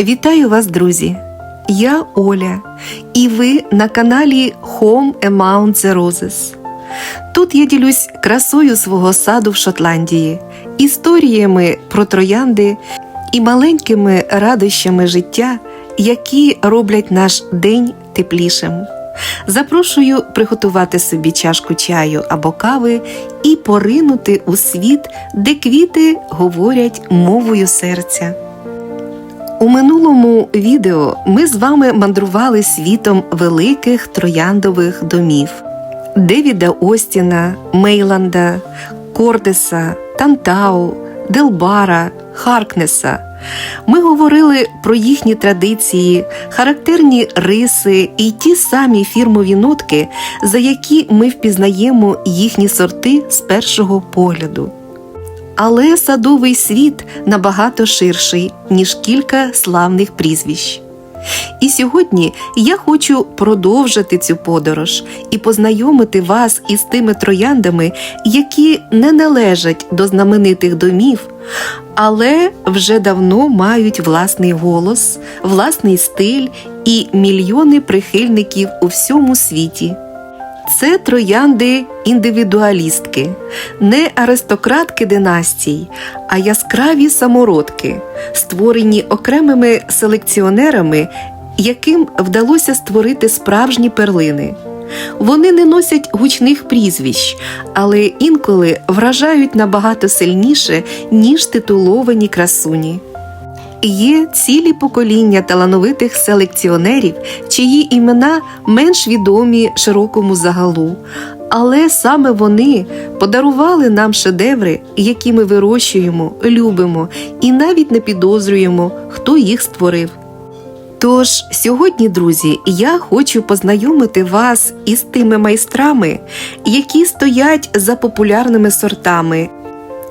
Вітаю вас, друзі! Я Оля, і ви на каналі Home Among the Roses. Тут я ділюсь красою свого саду в Шотландії, історіями про троянди і маленькими радощами життя, які роблять наш день теплішим. Запрошую приготувати собі чашку чаю або кави і поринути у світ, де квіти говорять мовою серця. У минулому відео ми з вами мандрували світом великих трояндових домів Девіда Остіна, Мейланда, Кордеса, Тантау, Делбара, Харкнеса. Ми говорили про їхні традиції, характерні риси і ті самі фірмові нотки, за які ми впізнаємо їхні сорти з першого погляду. Але садовий світ набагато ширший, ніж кілька славних прізвищ. І сьогодні я хочу продовжити цю подорож і познайомити вас із тими трояндами, які не належать до знаменитих домів, але вже давно мають власний голос, власний стиль і мільйони прихильників у всьому світі. Це троянди індивідуалістки, не аристократки династій, а яскраві самородки, створені окремими селекціонерами, яким вдалося створити справжні перлини. Вони не носять гучних прізвищ, але інколи вражають набагато сильніше, ніж титуловані красуні. Є цілі покоління талановитих селекціонерів, чиї імена менш відомі широкому загалу, але саме вони подарували нам шедеври, які ми вирощуємо, любимо і навіть не підозрюємо, хто їх створив. Тож сьогодні, друзі, я хочу познайомити вас із тими майстрами, які стоять за популярними сортами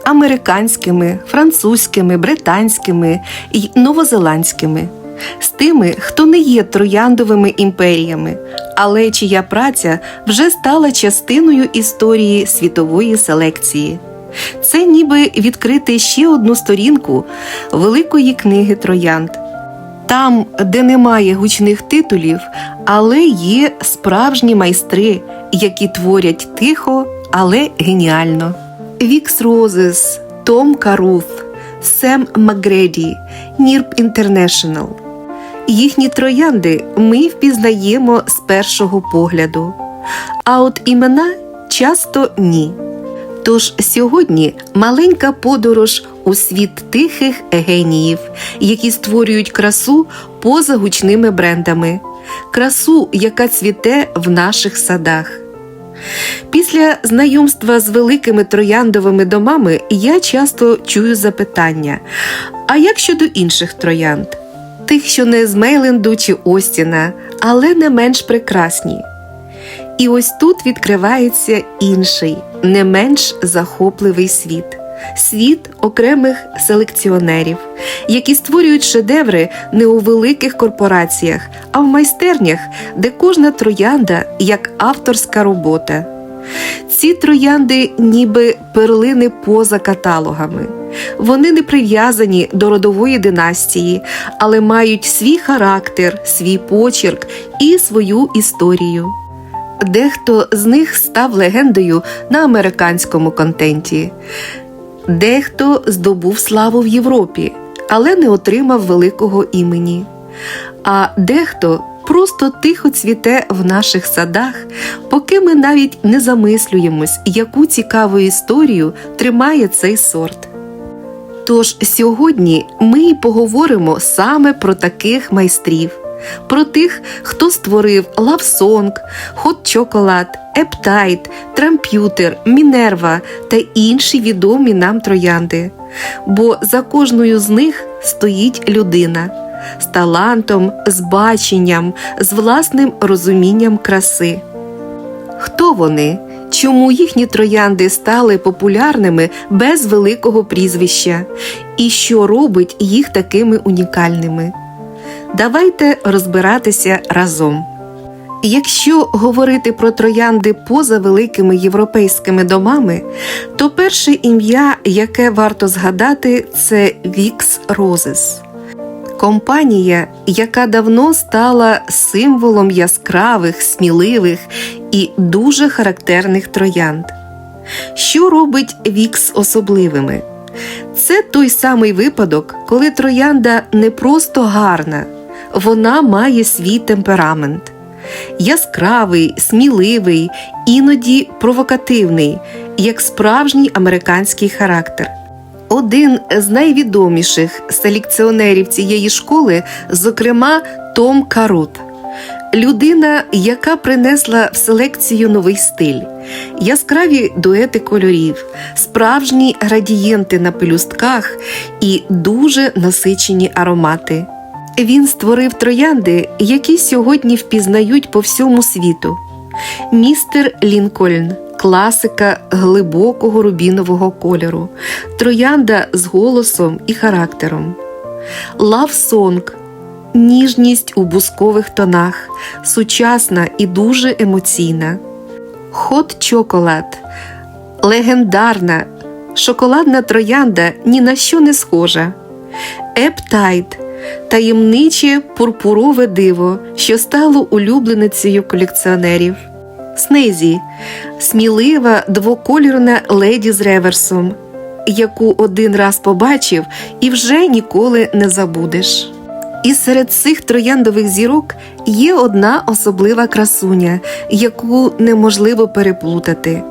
американськими, французькими, британськими і новозеландськими, з тими, хто не є трояндовими імперіями, але чия праця вже стала частиною історії світової селекції. Це ніби відкрити ще одну сторінку великої книги троянд. Там, де немає гучних титулів, але є справжні майстри, які творять тихо, але геніально. Вікс Розес, Том Каруth, Сем Макгреді, Нірп Інтернешнл. Їхні троянди ми впізнаємо з першого погляду, а от імена часто ні. Тож сьогодні маленька подорож у світ тихих геніїв, які створюють красу поза гучними брендами, красу, яка цвіте в наших садах. Після знайомства з великими трояндовими домами я часто чую запитання: а як щодо інших троянд? Тих, що не з Мейленду чи Остіна, але не менш прекрасні. І ось тут відкривається інший, не менш захопливий світ. Світ окремих селекціонерів, які створюють шедеври не у великих корпораціях, а в майстернях, де кожна троянда як авторська робота. Ці троянди ніби перлини поза каталогами. Вони не прив'язані до родової династії, але мають свій характер, свій почерк і свою історію. Дехто з них став легендою на американському контенті, дехто здобув славу в Європі, але не отримав великого імені. А дехто просто тихо цвіте в наших садах, поки ми навіть не замислюємось, яку цікаву історію тримає цей сорт. Тож сьогодні ми й поговоримо саме про таких майстрів, про тих, хто створив лавсонг, хот чоколад, ептайт, трамп'ютер, мінерва та інші відомі нам троянди. Бо за кожною з них стоїть людина з талантом, з баченням, з власним розумінням краси. Хто вони? Чому їхні троянди стали популярними без великого прізвища, і що робить їх такими унікальними? Давайте розбиратися разом. Якщо говорити про троянди поза великими європейськими домами, то перше ім'я, яке варто згадати, це Вікс Розес. Компанія, яка давно стала символом яскравих, сміливих і дуже характерних троянд. Що робить Вікс особливими? Це той самий випадок, коли троянда не просто гарна, вона має свій темперамент. Яскравий, сміливий, іноді провокативний, як справжній американський характер. Один з найвідоміших селекціонерів цієї школи, зокрема Том Карут, людина, яка принесла в селекцію новий стиль, яскраві дуети кольорів, справжні градієнти на пелюстках і дуже насичені аромати. Він створив троянди, які сьогодні впізнають по всьому світу. Містер Лінкольн класика глибокого рубінового кольору, троянда з голосом і характером. Лав Сонг ніжність у бускових тонах, сучасна і дуже емоційна. Хот Чоколад легендарна, шоколадна троянда ні на що не схожа. Ептайд таємниче пурпурове диво, що стало улюбленицею колекціонерів. Снезі смілива двокольорна леді з реверсом, яку один раз побачив і вже ніколи не забудеш. І серед цих трояндових зірок є одна особлива красуня, яку неможливо переплутати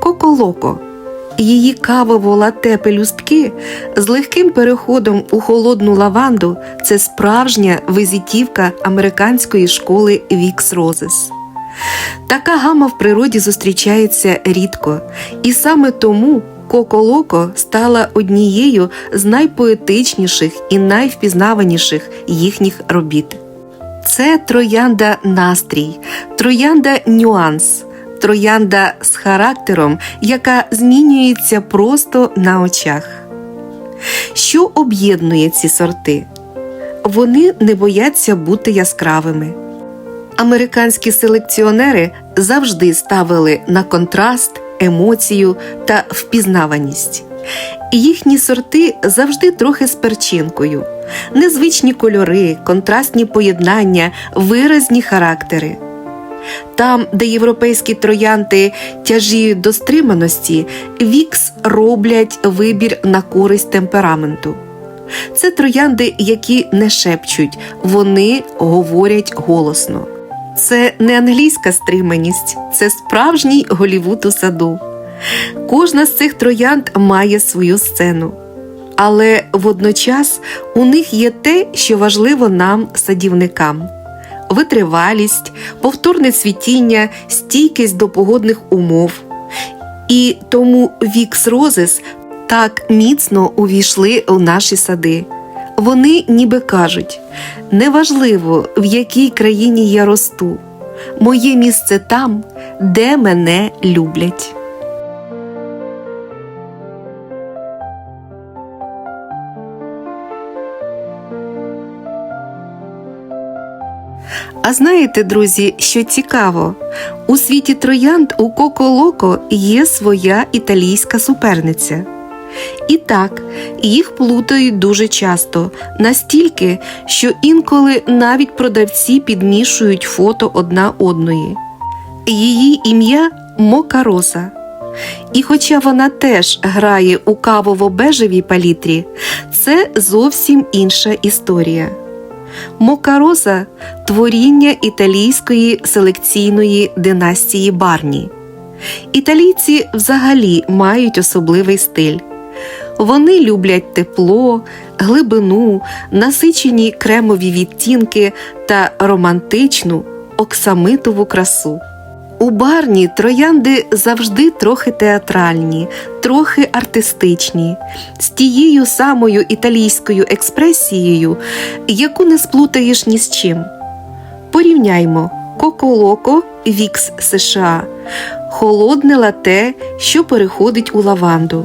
коколоко. Її кавово лате пелюстки з легким переходом у холодну лаванду це справжня визитівка американської школи Вікс Розес. Така гама в природі зустрічається рідко, і саме тому Коко-Локо стала однією з найпоетичніших і найвпізнаваніших їхніх робіт. Це троянда настрій, троянда нюанс, троянда з характером, яка змінюється просто на очах. Що об'єднує ці сорти? Вони не бояться бути яскравими. Американські селекціонери завжди ставили на контраст, емоцію та впізнаваність. Їхні сорти завжди трохи з перчинкою, незвичні кольори, контрастні поєднання, виразні характери. Там, де європейські троянти тяжіють до стриманості, вікс роблять вибір на користь темпераменту. Це троянди, які не шепчуть, вони говорять голосно. Це не англійська стриманість, це справжній Голівуд у саду. Кожна з цих троянд має свою сцену. Але водночас у них є те, що важливо нам, садівникам: витривалість, повторне цвітіння, стійкість до погодних умов. І тому Вікс Розес так міцно увійшли у наші сади. Вони ніби кажуть: неважливо, в якій країні я росту, моє місце там, де мене люблять. А знаєте, друзі, що цікаво? У світі троянд у Коко-Локо є своя італійська суперниця. І так, їх плутають дуже часто, настільки, що інколи навіть продавці підмішують фото одна одної. Її ім'я Мокароса. І хоча вона теж грає у кавово-бежевій палітрі, це зовсім інша історія. Мокароса творіння італійської селекційної династії Барні. Італійці взагалі мають особливий стиль. Вони люблять тепло, глибину, насичені кремові відтінки та романтичну оксамитову красу. У барні троянди завжди трохи театральні, трохи артистичні, з тією самою італійською експресією, яку не сплутаєш ні з чим. Порівняймо. Коко-Локо Вікс США, холодне лате, що переходить у лаванду,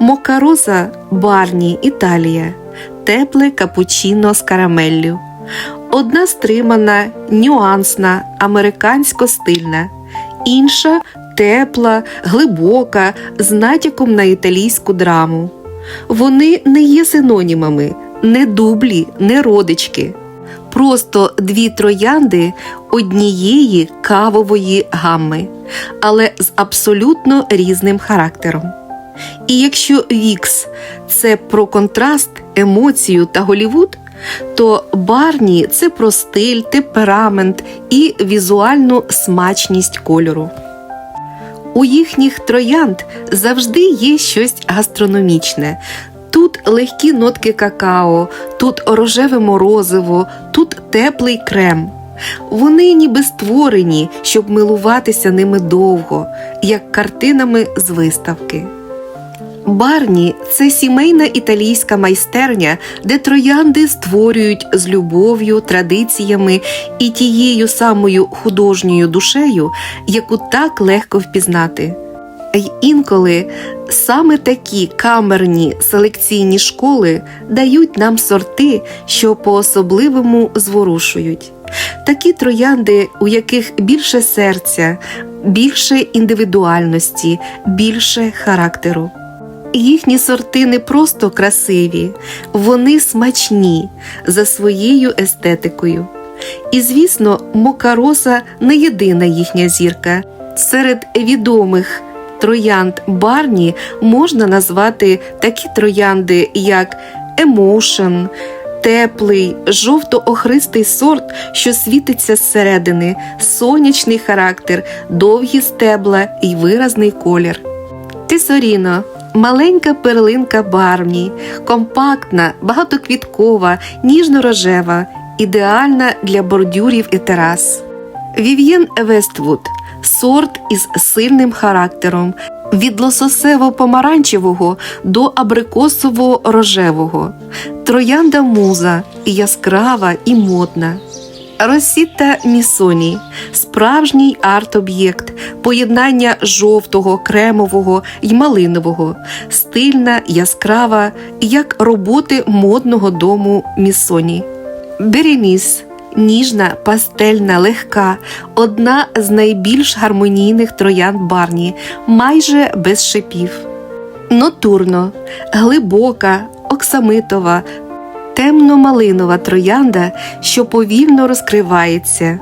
Мокароза Барні Італія, тепле капучино з карамеллю. Одна стримана, нюансна, американсько-стильна, інша тепла, глибока, з натяком на італійську драму. Вони не є синонімами, не дублі, не родички. Просто дві троянди однієї кавової гамми, але з абсолютно різним характером. І якщо Вікс це про контраст, емоцію та Голівуд, то Барні це про стиль, темперамент і візуальну смачність кольору. У їхніх троянд завжди є щось гастрономічне. Тут легкі нотки какао, тут рожеве морозиво, тут теплий крем. Вони ніби створені, щоб милуватися ними довго, як картинами з виставки. Барні це сімейна італійська майстерня, де троянди створюють з любов'ю, традиціями і тією самою художньою душею, яку так легко впізнати. Й інколи саме такі камерні селекційні школи дають нам сорти, що по-особливому зворушують. Такі троянди, у яких більше серця, більше індивідуальності, більше характеру. Їхні сорти не просто красиві, вони смачні за своєю естетикою. І, звісно, Мокароса не єдина їхня зірка. Серед відомих троянд Барні можна назвати такі троянди, як Emotion, теплий, жовто-охристий сорт, що світиться зсередини, сонячний характер, довгі стебла і виразний колір. Тесоріно маленька перлинка барвні, компактна, багатоквіткова, ніжно-рожева, ідеальна для бордюрів і терас. Вів'єн Вествуд сорт із сильним характером. Від лососево-помаранчевого до абрикосово-рожевого, троянда муза яскрава і модна. Росіта Місоні справжній арт-об'єкт, поєднання жовтого, кремового й малинового, стильна, яскрава, як роботи модного дому Місоні. Береміс ніжна, пастельна, легка, одна з найбільш гармонійних троянд барні, майже без шипів. Нотурно, глибока, оксамитова, темно-малинова троянда, що повільно розкривається,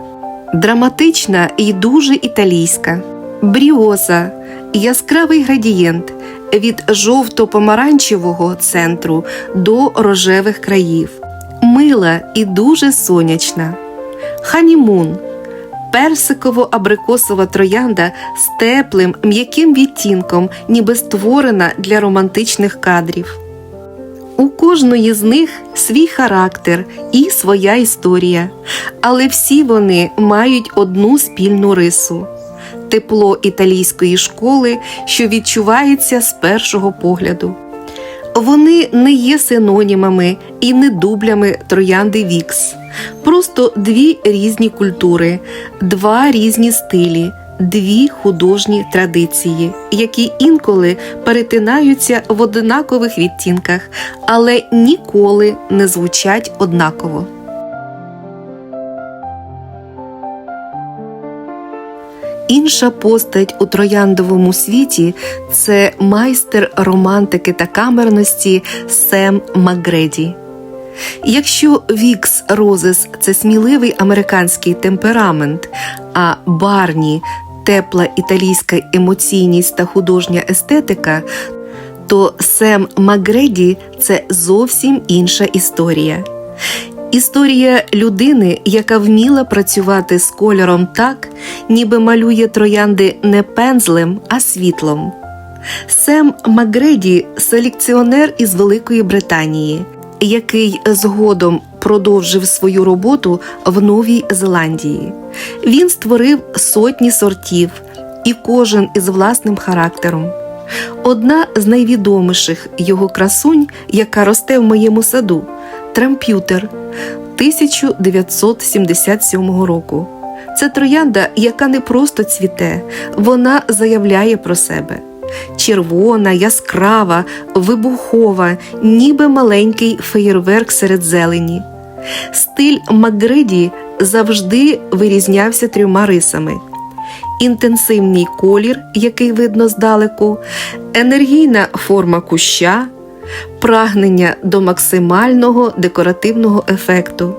драматична і дуже італійська, бріоза, яскравий градієнт від жовто-помаранчевого центру до рожевих країв, мила і дуже сонячна, ханімун. Персиково-абрикосова троянда з теплим м'яким відтінком, ніби створена для романтичних кадрів. У кожної з них свій характер і своя історія, але всі вони мають одну спільну рису тепло італійської школи, що відчувається з першого погляду. Вони не є синонімами і не дублями троянди Вікс, просто дві різні культури, два різні стилі, дві художні традиції, які інколи перетинаються в одинакових відтінках, але ніколи не звучать однаково. Інша постать у трояндовому світі це майстер романтики та камерності Сем Макгреді. Якщо Вікс Розес це сміливий американський темперамент, а Барні тепла італійська емоційність та художня естетика, то Сем Макгреді це зовсім інша історія. Історія людини, яка вміла працювати з кольором так, ніби малює троянди не пензлем, а світлом. Сем Макгреді – селекціонер із Великої Британії, який згодом продовжив свою роботу в Новій Зеландії. Він створив сотні сортів, і кожен із власним характером. Одна з найвідоміших його красунь, яка росте в моєму саду трамп'ютер 1977 року. Це троянда, яка не просто цвіте, вона заявляє про себе. Червона, яскрава, вибухова, ніби маленький феєрверк серед зелені. Стиль Макгреді завжди вирізнявся трьома рисами: інтенсивний колір, який видно здалеку, енергійна форма куща, прагнення до максимального декоративного ефекту.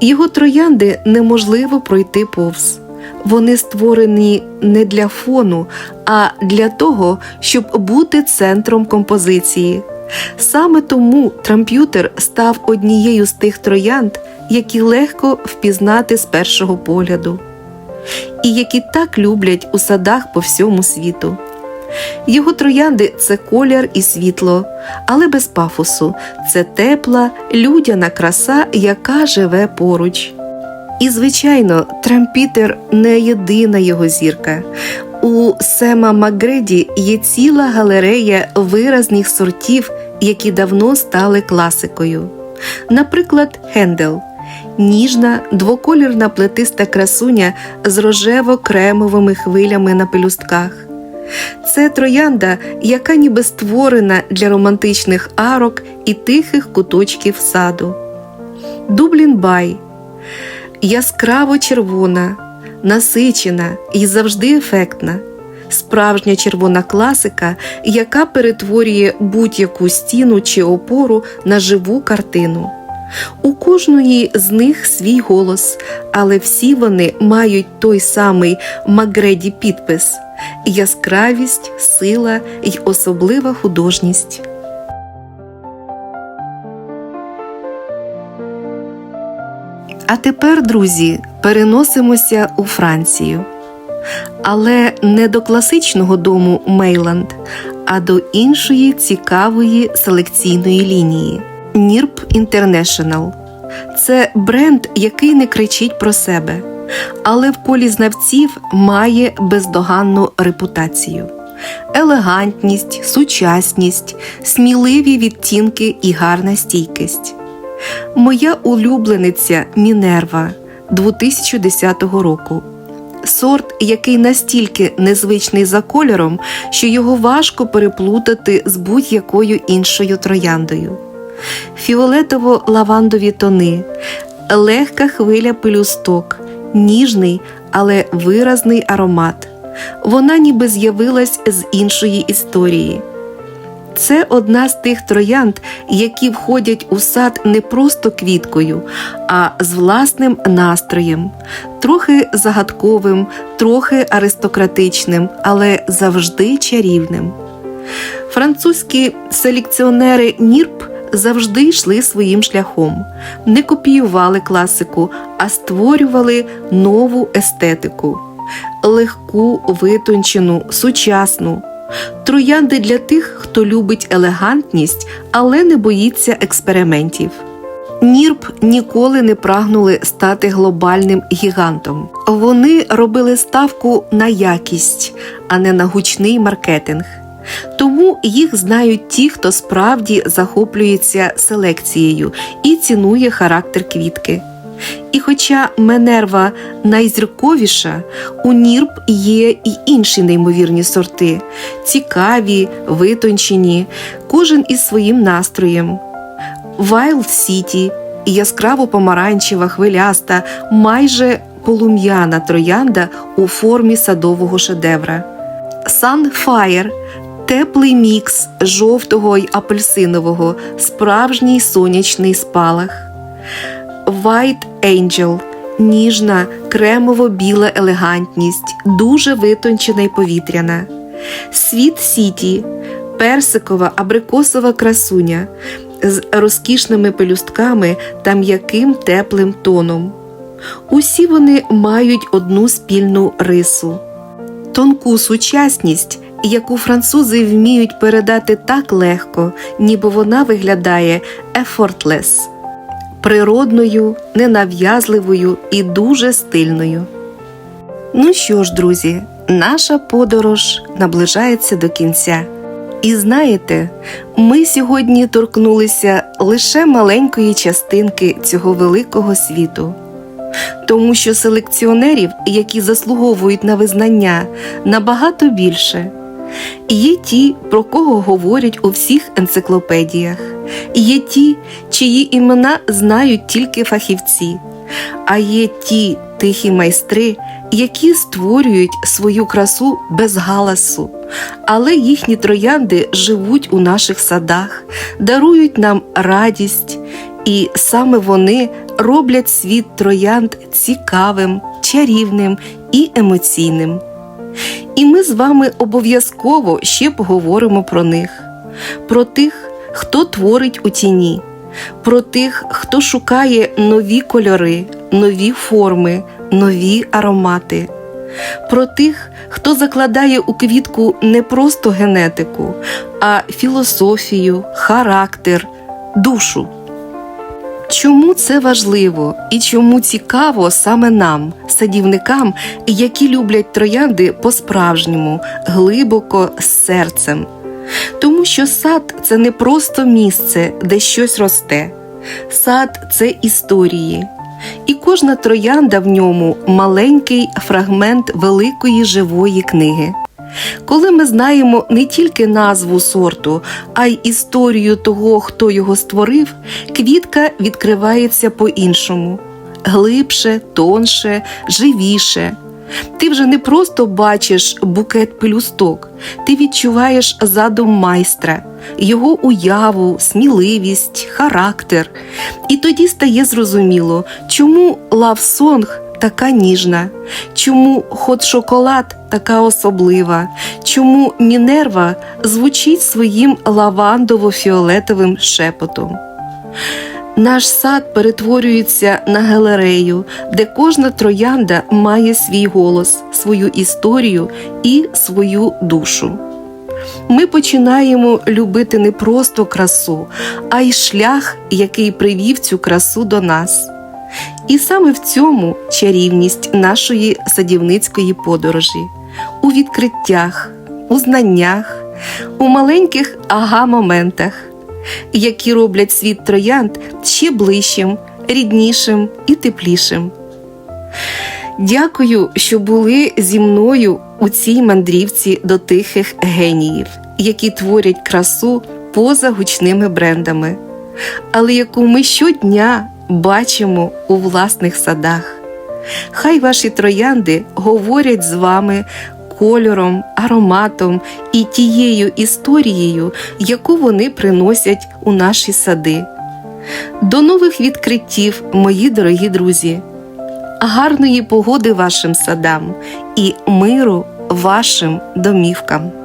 Його троянди неможливо пройти повз. Вони створені не для фону, а для того, щоб бути центром композиції. Саме тому трамп'ютер став однією з тих троянд, які легко впізнати з першого погляду, і які так люблять у садах по всьому світу. Його троянди це колір і світло, але без пафосу. Це тепла, людяна краса, яка живе поруч. І, звичайно, Трампітер не єдина його зірка. У Сема Макгреді є ціла галерея виразних сортів, які давно стали класикою. Наприклад, Хендел ніжна двоколірна плетиста красуня з рожево-кремовими хвилями на пелюстках. Це троянда, яка ніби створена для романтичних арок і тихих куточків саду. Дублін Бай яскраво червона, насичена і завжди ефектна. Справжня червона класика, яка перетворює будь-яку стіну чи опору на живу картину. У кожної з них свій голос, але всі вони мають той самий Макгреді підпис яскравість, сила й особлива художність. А тепер, друзі, переносимося у Францію. Але не до класичного дому Мейланд, а до іншої цікавої селекційної лінії Нірп International. Це бренд, який не кричить про себе, але в колі знавців має бездоганну репутацію. Елегантність, сучасність, сміливі відтінки і гарна стійкість. Моя улюблениця Мінерва 2010 року. Сорт, який настільки незвичний за кольором, що його важко переплутати з будь-якою іншою трояндою. Фіолетово-лавандові тони, легка хвиля пелюсток, ніжний, але виразний аромат. Вона ніби з'явилась з іншої історії. Це одна з тих троянд, які входять у сад не просто квіткою, а з власним настроєм, трохи загадковим, трохи аристократичним, але завжди чарівним. Французькі селекціонери Нірп завжди йшли своїм шляхом, не копіювали класику, а створювали нову естетику, легку, витончену, сучасну. Троянди для тих, хто любить елегантність, але не боїться експериментів. Нірп ніколи не прагнули стати глобальним гігантом. Вони робили ставку на якість, а не на гучний маркетинг. Тому їх знають ті, хто справді захоплюється селекцією і цінує характер квітки. І хоча Менерва найзірковіша, у Нірб є й інші неймовірні сорти, цікаві, витончені, кожен із своїм настроєм. Wild City – яскраво помаранчева, хвиляста, майже полум'яна троянда у формі садового шедевра. Sunfire – теплий мікс жовтого й апельсинового, справжній сонячний спалах. White Angel – ніжна, кремово-біла елегантність, дуже витончена й повітряна. Sweet City – персикова абрикосова красуня з розкішними пелюстками та м'яким теплим тоном. Усі вони мають одну спільну рису тонку сучасність, яку французи вміють передати так легко, ніби вона виглядає effortless природною, ненав'язливою і дуже стильною. Ну що ж, друзі, наша подорож наближається до кінця. І знаєте, ми сьогодні торкнулися лише маленької частинки цього великого світу, тому що селекціонерів, які заслуговують на визнання, набагато більше. Є ті, про кого говорять у всіх енциклопедіях, є ті, чиї імена знають тільки фахівці, а є ті, тихі майстри, які створюють свою красу без галасу, але їхні троянди живуть у наших садах, дарують нам радість, і саме вони роблять світ троянд цікавим, чарівним і емоційним. І ми з вами обов'язково ще поговоримо про них, про тих, хто творить у тіні, про тих, хто шукає нові кольори, нові форми, нові аромати, про тих, хто закладає у квітку не просто генетику, а філософію, характер, душу. Чому це важливо і чому цікаво саме нам, садівникам, які люблять троянди по-справжньому, глибоко з серцем? Тому що сад це не просто місце, де щось росте. Сад це історії, і кожна троянда в ньому маленький фрагмент великої живої книги. Коли ми знаємо не тільки назву сорту, а й історію того, хто його створив, квітка відкривається по-іншому глибше, тонше, живіше. Ти вже не просто бачиш букет пелюсток, ти відчуваєш задум майстра, його уяву, сміливість, характер. І тоді стає зрозуміло, чому лавсонг така ніжна, чому хот шоколад така особлива, чому Мінерва звучить своїм лавандово-фіолетовим шепотом. Наш сад перетворюється на галерею, де кожна троянда має свій голос, свою історію і свою душу. Ми починаємо любити не просто красу, а й шлях, який привів цю красу до нас. І саме в цьому чарівність нашої садівницької подорожі, у відкриттях, у знаннях, у маленьких ага-моментах, які роблять світ троянд ще ближчим, ріднішим і теплішим. Дякую, що були зі мною у цій мандрівці до тихих геніїв, які творять красу поза гучними брендами, але яку ми щодня бачимо у власних садах. Хай ваші троянди говорять з вами кольором, ароматом і тією історією, яку вони приносять у наші сади. До нових відкриттів, мої дорогі друзі! Гарної погоди вашим садам і миру вашим домівкам.